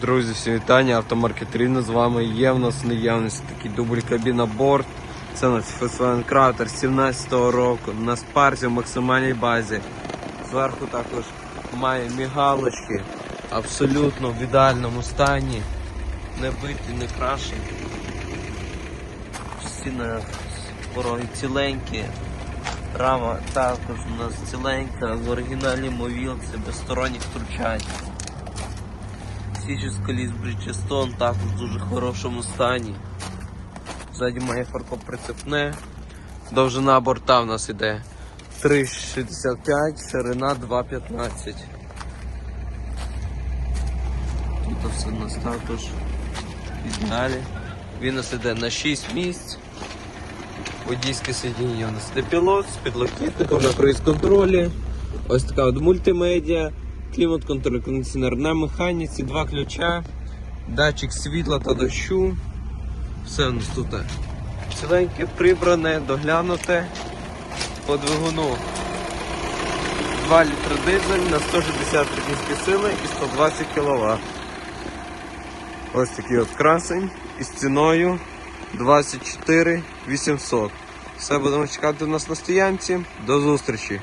Друзі, всім вітання, автомаркет Рівно з вами є. В нас наявності такий дубль кабіна борт. Це у нас Volkswagen Crowder 17-го року. На спарзі в максимальній базі. Зверху також має мігалочки. Абсолютно в ідеальному стані. Не битий, не крашений. Стіна пороги ціленькі. Рама також у нас ціленька, в оригіналі мовілці, без сторонніх втручань. Січі з коліс Bridgestone також в дуже хорошому стані. Ззаді має фарко прицепне. Довжина борта в нас іде 3,65, ширина 2,15. Тут все у нас також ідеалі. Він у нас іде на 6 місць. Водійське сидіння у нас іде пілот з підлокітником на круїз-контролі. Ось така от мультимедіа, клімат-контроль, кондиціонер на механіці, два ключа, датчик світла та дощу. Все у нас тут ціленьке, прибране, доглянуте по двигуну. 2 літри дизель на 160 кінські сили і 120 кВт. Ось такий от красень із ціною 24 800. Все будемо чекати у нас на стоянці. До зустрічі!